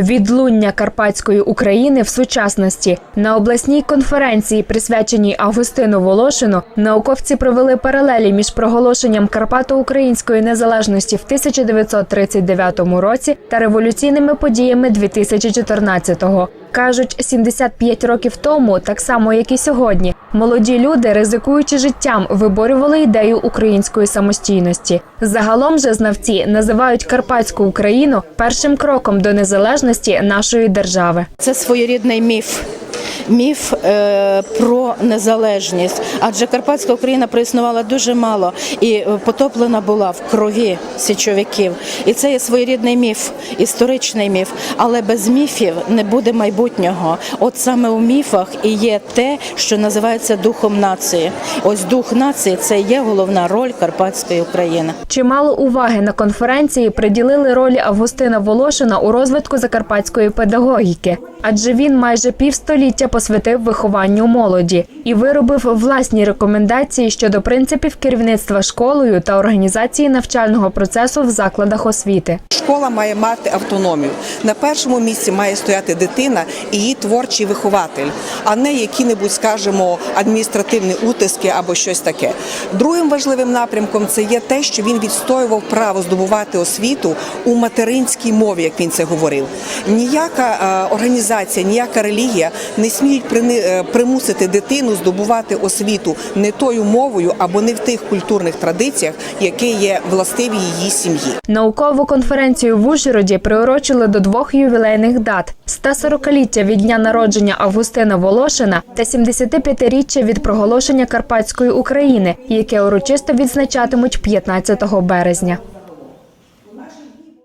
Відлуння Карпатської України в сучасності на обласній конференції, присвяченій Августину Волошину, науковці провели паралелі між проголошенням Карпато-Української незалежності в 1939 році та революційними подіями 2014-го. Кажуть, 75 років тому, так само як і сьогодні, молоді люди, ризикуючи життям, виборювали ідею української самостійності. Загалом же знавці називають Карпатську Україну першим кроком до незалежності нашої держави. Це своєрідний міф. Міф е, про незалежність, адже Карпатська Україна проіснувала дуже мало і е, потоплена була в крові січовиків. І це є своєрідний міф, історичний міф. Але без міфів не буде майбутнього. От саме у міфах і є те, що називається духом нації. Ось дух нації це є головна роль Карпатської України. Чимало уваги на конференції приділили ролі Августина Волошина у розвитку закарпатської педагогіки, адже він майже півстоліття посвятив вихованню молоді і виробив власні рекомендації щодо принципів керівництва школою та організації навчального процесу в закладах освіти. Школа має мати автономію. На першому місці має стояти дитина і її творчий вихователь, а не які-небудь, скажімо, адміністративні утиски або щось таке. Другим важливим напрямком це є те, що він відстоював право здобувати освіту у материнській мові, як він це говорив. Ніяка е, організація, ніяка релігія не сміють е, примусити дитину здобувати освіту не тою мовою або не в тих культурних традиціях, які є властиві її сім'ї. Наукову конференцію в Ужгороді приурочили до двох ювілейних дат: 140-ліття від дня народження Августина Волошина та 75-річчя від проголошення Карпатської України, яке урочисто відзначатимуть 15 березня.